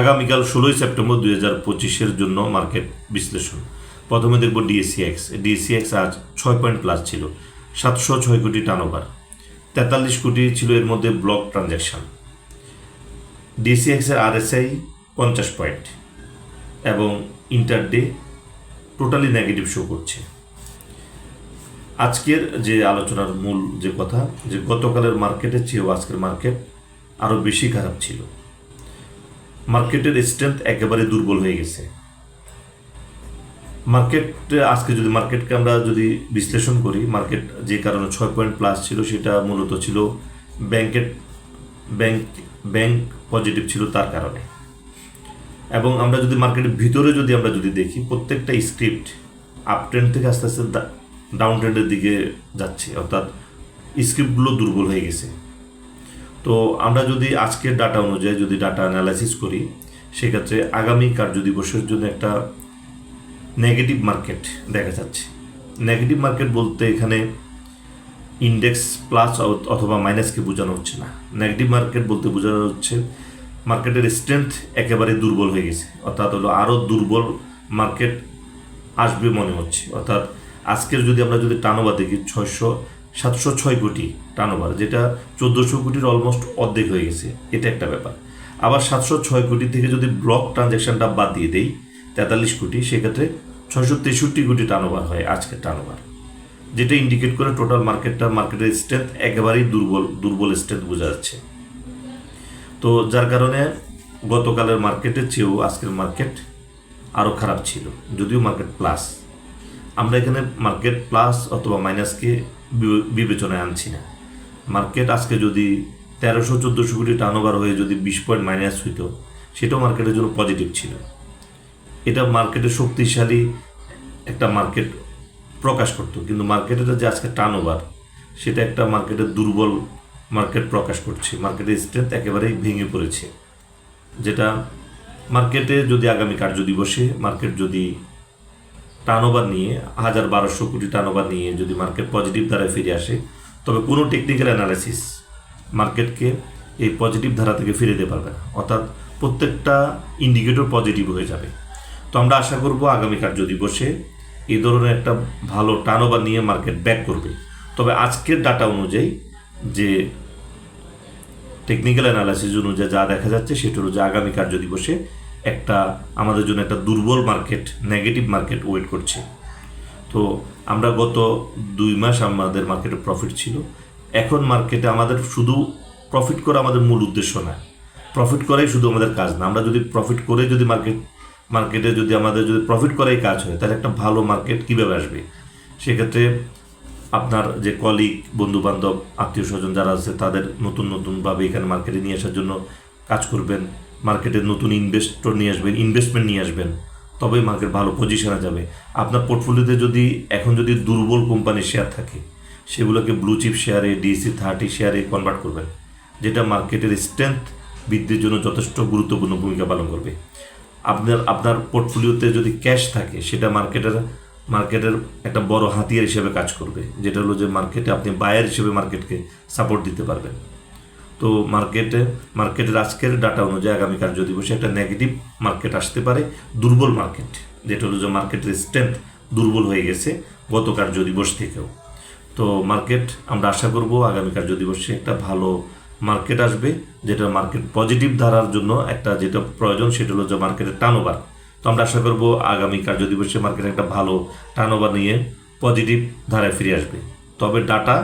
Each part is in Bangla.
আগামীকাল ষোলোই সেপ্টেম্বর দুই হাজার পঁচিশের জন্য মার্কেট বিশ্লেষণ। প্রথমে দেখব ডিএসিএক্স ডিএসিএক্স আজ ছয় পয়েন্ট প্লাস ছিল, সাতশো ছয় কোটি টার্নওভার তেতাল্লিশ কোটি ছিল এর মধ্যে ব্লক ট্রানজ্যাকশন ডিএসিএক্সের আরএসআই পঞ্চাশ পয়েন্ট এবং ইন্টারডে টোটালি নেগেটিভ শো করছে। আজকের যে আলোচনার মূল যে কথা, যে গতকালের মার্কেটের চেয়েও আজকের মার্কেট আরও বেশি খারাপ ছিল। মার্কেটের স্ট্রেংথ একেবারে দুর্বল হয়ে গেছে। মার্কেট, আজকে যদি মার্কেটকে আমরা যদি বিশ্লেষণ করি, মার্কেট যে কারণে ছয় পয়েন্ট প্লাস ছিল, সেটা মূলত ছিল ব্যাংকের, ব্যাংক ব্যাংক পজিটিভ ছিল তার কারণে। এবং আমরা যদি মার্কেটের ভিতরে যদি আমরা যদি দেখি, প্রত্যেকটা স্ক্রিপ্ট আপ ট্রেন্ড থেকে আস্তে আস্তে ডাউন ট্রেন্ডের দিকে যাচ্ছে, অর্থাৎ স্ক্রিপ্টগুলো দুর্বল হয়ে গেছে। তো আমরা যদি আজকের ডাটা অনুযায়ী যদি ডাটা অ্যানালাইসিস করি, সেক্ষেত্রে আগামী কার্যদিবসের জন্য একটা নেগেটিভ মার্কেট দেখা যাচ্ছে। নেগেটিভ মার্কেট বলতে এখানে ইন্ডেক্স প্লাস অথবা মাইনাসকে বোঝানো হচ্ছে না। নেগেটিভ মার্কেট বলতে বোঝানো হচ্ছে মার্কেটের স্ট্রেংথ একেবারে দুর্বল হয়ে গেছে। অর্থাৎ হলো আরও দুর্বল মার্কেট আসবে মনে হচ্ছে। অর্থাৎ আজকের যদি আমরা যদি টানোভার দেখি, ছয়শো সাতশো ছয় কোটি টানোভার যেটা চোদ্দোশো কোটির অলমোস্ট অর্ধেক হয়ে গেছে। এটা একটা ব্যাপার। আবার সাতশো ছয় কোটি থেকে যদি ব্লক ট্রানজ্যাকশনটা বাদ দিয়ে দেই, তেতাল্লিশ কোটি, সেক্ষেত্রে ছয়শো তেষট্টি কোটি টানোভার হয় আজকের টানোভার যেটা ইন্ডিকেট করে টোটাল মার্কেটটা মার্কেটের স্ট্রেংথ একেবারেই দুর্বল দুর্বল স্ট্রেংথ বোঝা যাচ্ছে। তো যার কারণে গতকালের মার্কেটের চেয়েও আজকের মার্কেট আরও খারাপ ছিল, যদিও মার্কেট প্লাস আমরা এখানে মার্কেট প্লাস অথবা মাইনাসকে বিবেচনায় আনছি না। মার্কেট আজকে যদি তেরোশো, চোদ্দোশো কোটি টার্নওভার হয়ে যদি বিশ পয়েন্ট মাইনাস হইতো, সেটাও মার্কেটের জন্য পজিটিভ ছিল। এটা মার্কেটের শক্তিশালী একটা মার্কেট প্রকাশ করতো। কিন্তু মার্কেটের যে আজকে টার্নওভার সেটা একটা মার্কেটের দুর্বল মার্কেট প্রকাশ করছে। মার্কেটের স্ট্রেংথ একেবারেই ভেঙে পড়েছে। যেটা মার্কেটে যদি আগামী কার্য দিবসে মার্কেট যদি টার্নওভার নিয়ে, হাজার বারোশো কোটি টার্নওভার নিয়ে যদি মার্কেট পজিটিভ ধারায় ফিরে আসে, তবে কোনো টেকনিক্যাল অ্যানালাইসিস মার্কেটকে এই পজিটিভ ধারা থেকে ফিরে দিতে পারবে না। অর্থাৎ প্রত্যেকটা ইন্ডিকেটর পজিটিভ হয়ে যাবে। তো আমরা আশা করব আগামী কার্য দিবসে এই ধরনের একটা ভালো টার্নওভার নিয়ে মার্কেট ব্যাক করবে। তবে আজকের ডাটা অনুযায়ী যে টেকনিক্যাল অ্যানালাইসিস অনুযায়ী যা দেখা যাচ্ছে, সেটা হলো যে আগামী কার্য দিবসে একটা, আমাদের জন্য একটা দুর্বল মার্কেট নেগেটিভ মার্কেট ওয়েট করছে। তো আমরা গত দুই মাস আমাদের মার্কেটে প্রফিট ছিল। এখন মার্কেটে আমাদের শুধু প্রফিট করা আমাদের মূল উদ্দেশ্য না। প্রফিট করাই শুধু আমাদের কাজ না। আমরা যদি প্রফিট করে যদি মার্কেট মার্কেটে যদি আমাদের যদি প্রফিট করাই কাজ হয়, তাহলে একটা ভালো মার্কেট কীভাবে আসবে? সেক্ষেত্রে আপনার যে কলিগ বন্ধু বান্ধব আত্মীয় স্বজন যারা আছে, তাদের নতুন, নতুনভাবে এখানে মার্কেটে নিয়ে আসার জন্য কাজ করবেন। মার্কেটে নতুন ইনভেস্টর নিয়ে আসবেন ইনভেস্টমেন্ট নিয়ে আসবেন, তবেই মার্কেট ভালো পজিশনে যাবে। আপনার পোর্টফোলিওতে যদি, এখন যদি দুর্বল কোম্পানির শেয়ার থাকে, সেগুলোকে ব্লু চিপ শেয়ারে ডিসি থার্টি শেয়ারে কনভার্ট করবেন, যেটা মার্কেটের স্ট্রেংথ বৃদ্ধির জন্য যথেষ্ট গুরুত্বপূর্ণ ভূমিকা পালন করবে। আপনার আপনার পোর্টফোলিওতে যদি ক্যাশ থাকে, সেটা মার্কেটের মার্কেটের একটা বড় হাতিয়ার হিসেবে কাজ করবে, যেটা হলো যে মার্কেটে আপনি বায়ার হিসেবে মার্কেটকে সাপোর্ট দিতে পারবেন। তো মার্কেটে মার্কেটের আজকের ডাটা অনুযায়ী আগামীকাল যদি বসে একটা নেগেটিভ মার্কেট আসতে পারে, দুর্বল মার্কেট যেটা হলো যে মার্কেটের স্ট্রেংথ দুর্বল হয়ে গেছে গত কার্য দিবস থেকেও। তো মার্কেট আমরা আশা করব আগামী কার্য দিবসে একটা ভালো মার্কেট আসবে, যেটা মার্কেট পজিটিভ ধারার জন্য একটা যেটা প্রয়োজন, সেটা হলো যে মার্কেটের টার্নওভার তো আমরা আশা করব আগামী কার্য দিবসে মার্কেটে একটা ভালো টার্নওভার নিয়ে পজিটিভ ধারায় ফিরে আসবে। তবে ডাটা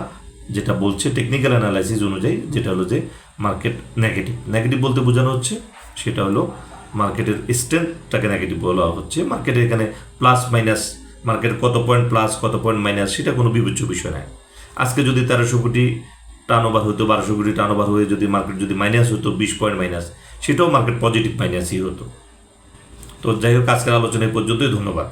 যেটা বলছে টেকনিক্যাল অ্যানালাইসিস অনুযায়ী, যেটা হলো যে মার্কেট নেগেটিভ নেগেটিভ বলতে বোঝানো হচ্ছে, সেটা হলো মার্কেটের স্ট্রেংথটাকে নেগেটিভ বলা হচ্ছে। মার্কেটে এখানে প্লাস মাইনাস মার্কেট কত পয়েন্ট প্লাস কত পয়েন্ট মাইনাস সেটা কোনো বিবেচ্য বিষয় নয়। আজকে যদি তেরোশো কোটি টার্নওভার হতো, বারোশো কোটি টার্নওভার হয়ে যদি মার্কেট যদি মাইনাস হতো, বিশ পয়েন্ট মাইনাস সেটাও মার্কেট পজিটিভ মাইনাসই হতো। তো যাই হোক, আজকের আলোচনা পর্যন্তই, ধন্যবাদ।